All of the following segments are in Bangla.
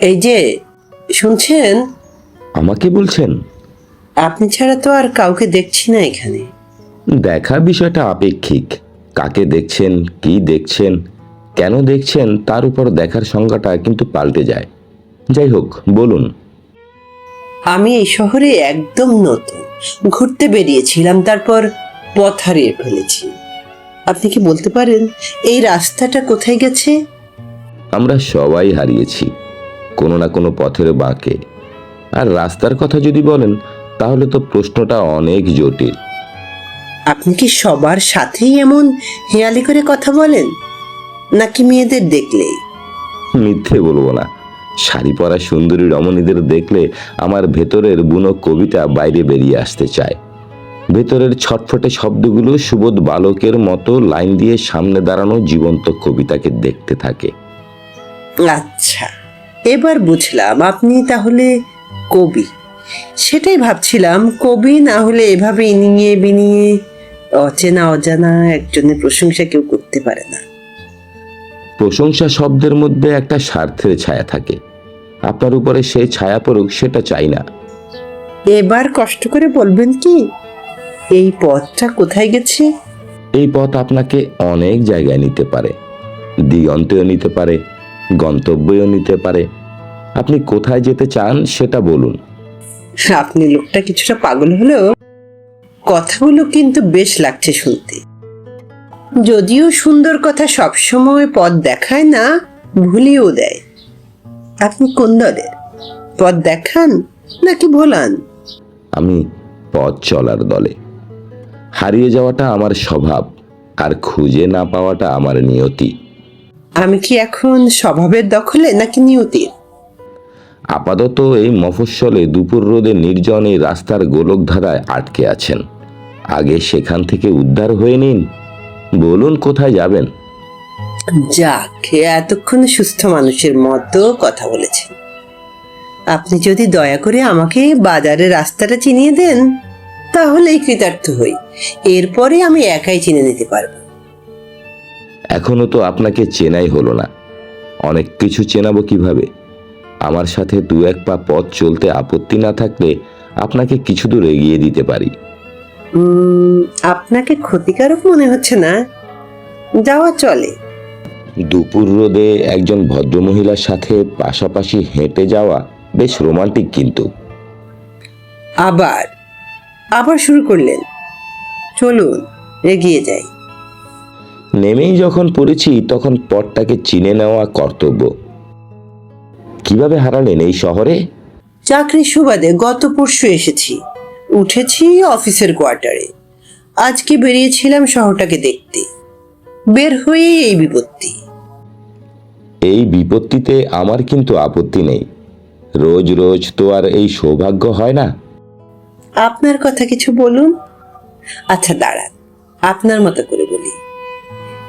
এই যে শুনছেন? আমাকে বলছেন? আপনি ছাড়া তো আর কাউকে দেখছি না এখানে। দেখা বিষয়টা আপেক্ষিক। কাকে দেখছেন কি দেখছেন কেন দেখছেন তার উপর দেখার সংজ্ঞাটা কিন্তু পাল্টে যায়। যাই হোক বলুন। আমি এই শহরে একদম নতুন ঘুরতে বেরিয়েছিলাম তারপর পথ হারিয়ে ফেলেছি। আপনি কি বলতে পারেন এই রাস্তাটা কোথায় গেছে? আমরা সবাই হারিয়েছি। কোনো না কোনো পথের বাঁকে। আর রাস্তার কথা যদি বলেন তাহলে তো প্রশ্নটা অনেক জটিল। আপনি কি সবার সাথেই এমন হেয়ালি করে কথা বলেন? নাকি মেয়েদের দেখলেই? মিথ্যে বলব না। শাড়ি পরা সুন্দরী রমণীদের দেখলে আমার ভেতরের বুনো কবিতা বাইরে বেরিয়ে আসতে চায়। ভেতরের ছটফটে শব্দগুলো সুবোধ বালকের মতো লাইন দিয়ে সামনে দাঁড়ানো জীবন্ত কবিতাকে দেখতে থাকে। আচ্ছা। এবার বুঝলাম আপনি তাহলে কবি। সেটাই ভাবছিলাম কবি না হলে এভাবে ইনিয়ে বিনিয়ে অচেনা অজানা একজনের প্রশংসা কেউ করতে পারে না। প্রশংসা শব্দের মধ্যে একটা স্বার্থের ছায়া থাকে। আপনার উপরে সে ছায়া পড়ুক সেটা চাই না। এবার কষ্ট করে বলবেন কি এই পথটা কোথায় গেছে? এই পথ আপনাকে অনেক জায়গায় নিতে পারে। দিগন্তেও নিতে পারে গন্তব্যও নিতে পারে আপনি কোথায় যেতে চান সেটা বলুন। আপনি লোকটা কিছুটা পাগল হলেও কথাগুলো কিন্তু বেশ লাগছে শুনতে। যদিও সুন্দর কথা সবসময় পথ দেখায় না ভুলিয়েও দেয়। আপনি কোন দলের? পথ দেখান নাকি ভোলান? আমি পথ চলার দলে। হারিয়ে যাওয়াটা আমার স্বভাব আর খুঁজে না পাওয়াটা আমার নিয়তি। আমি কি এখন স্বভাবের দখলে নাকি নিয়তির? আপাতত এই মফস্বলে দুপুর রোদে নির্জন এই রাস্তার গোলকধারায় আটকে আছেন। আগে সেখান থেকে উদ্ধার হয়ে নিন। বলুন কোথায় যাবেন? যাক এতক্ষণ সুস্থ মানুষের মতো কথা বলেছেন। আপনি যদি দয়া করে আমাকে বাজারের রাস্তাটা চিনিয়ে দেন তাহলেই কৃতার্থ হই। এরপরে আমি একাই চিনে নিতে পারব। এখনও তো আপনাকে চেনাই হলো না। অনেক কিছু চেনাবো কীভাবে? আমার সাথে দু এক পা পথ চলতে আপত্তি না থাকলে আপনাকে কিছু দূর এগিয়ে দিতে পারি। আপনাকে ক্ষতিকারক মনে হচ্ছে না? যাওয়া চলে। দুপুর রোদে একজন ভদ্রমহিলার সাথে পাশাপাশি হেঁটে যাওয়া বেশ রোমান্টিক কিন্তু। আবার আবার শুরু করলেন। চলুন এগিয়ে যাই। নেমেই যখন পড়েছি তখন পথটাকে চিনে নেওয়া কর্তব্য। কীভাবে হারালেন এই শহরে? চাকরির সুবাদে গত পরশু এসেছি। উঠেছি অফিসের কোয়ার্টারে। আজকে বেরিয়েছিলাম শহরটাকে দেখতে। বের হয়ে এই বিপত্তি। এই বিপত্তিতে আমার কিন্তু আপত্তি নেই। রোজ রোজ তো আর এই সৌভাগ্য হয় না। আপনার কথা কিছু বলুন? আচ্ছা দাঁড়ান। আপনার মতো করে বলি।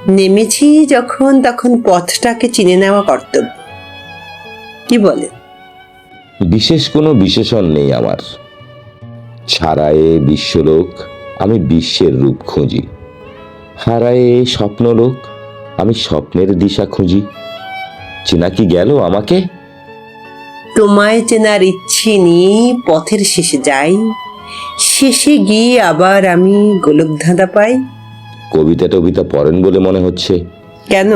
নেমেছি যখন তখন পথটাকে চিনে নেওয়া কর্তব্য। কি বলেন বিশেষ কোনো বিশেষণ নেই আমার। ছাড়ায়ে বিশ্বলোক আমি বিশ্বের রূপ খুঁজি। হারায়ে স্বপ্নলোক আমি স্বপ্নের দিশা খুঁজি। চেনা কি গেল আমাকে? তোমায় চেনার ইচ্ছে নিয়ে পথের শেষে যাই। শেষে গিয়ে আবার আমি গোলকধাঁধা পাই। কবিতা টবিতা পড়েন বলে মনে হচ্ছে। কেন?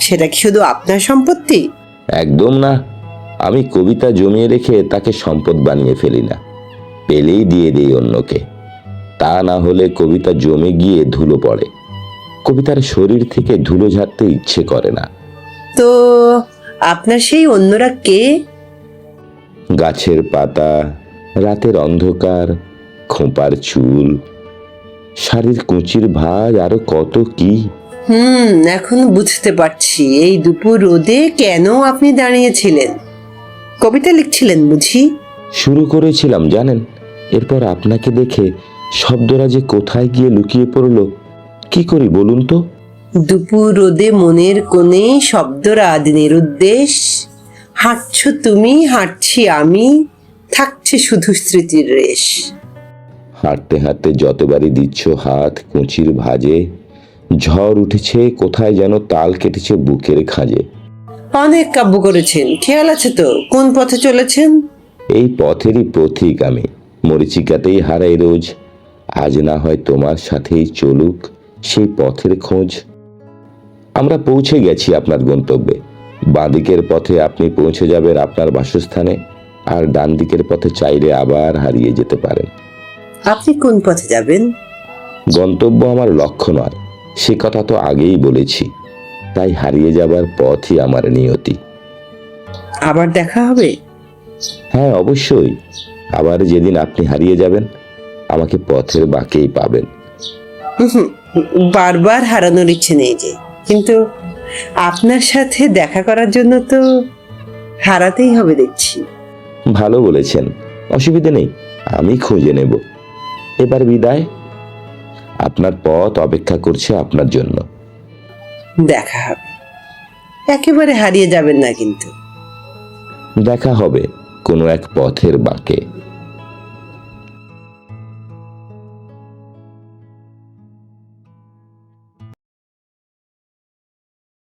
সেটা কি শুধু আপনার সম্পত্তি? একদম না। আমি কবিতা জমিয়ে রেখে তাকে সম্পদ বানিয়ে ফেলি না। পেলেই দিয়ে দেই অন্যকে। তা না হলে কবিতা জমে গিয়ে ধুলো পড়ে। কবিতার শরীর থেকে ধুলো ঝাড়তে ইচ্ছে করে না। তো আপনার সেই অন্যরা কে? গাছের পাতা রাতের অন্ধকার খোঁপার চুল শাড়ির কুচির ভাজ আরও কত কি? হুম এখন বুঝতে পারছি। এই দুপুর রোদে কেন আপনি দাঁড়িয়েছিলেন? কবিতা লিখছিলেন বুঝি? শুরু করেছিলাম জানেন? এরপর আপনাকে দেখে শব্দরা যে কোথায় গিয়ে লুকিয়ে পড়ল কি করি বলুন তো? দুপুর রোদে মনের কোণে শব্দরাজ নিরুদ্দেশ হাঁটছ তুমি হাঁটছি আমি থাকছে শুধু স্মৃতির রেশ। হাঁটতে হাঁটতে যতবারই দিচ্ছ হাত কুঁচির ভাজে ঝড় উঠেছে কোথায় যেন তাল কেটেছে বুকের খাঁজে। অনেক কাব্য করেছেন। খেয়াল আছে তো? কোন পথে চলেছেন? এই পথেরই পথিক আমি। মরিচিকাতেই হারাই রোজ। আজ না হয় তোমার সাথেই চলুক সেই পথের খোঁজ। আমরা পৌঁছে গেছি আপনার গন্তব্যে। বাঁদিকের পথে আপনি পৌঁছে যাবেন আপনার বাসস্থানে আর ডান দিকের পথে চাইলে আবার হারিয়ে যেতে পারেন। আপনি কোন পথে যাবেন? গন্তব্য আমার লক্ষ্য নয়। সে কথা তো আগেই বলেছি। তাই হারিয়ে যাবার পথই আমার নিয়তি। আবার দেখা হবে? হ্যাঁ অবশ্যই। আবার যেদিন আপনি হারিয়ে যাবেন আমাকে পথের বাঁকেই পাবেন। বারবার হারানোর ইচ্ছে নেই যে। কিন্তু আপনার সাথে দেখা করার জন্য তো হারাতেই হবে দেখছি। ভালো বলেছেন। অসুবিধে নেই আমি খুঁজে নেব। এবার বিদায়। আপনার পথ অপেক্ষা করছে আপনার জন্য। দেখা হবে। একেবারে হারিয়ে যাবেন না কিন্তু। দেখা হবে কোনো এক পথের বাঁকে।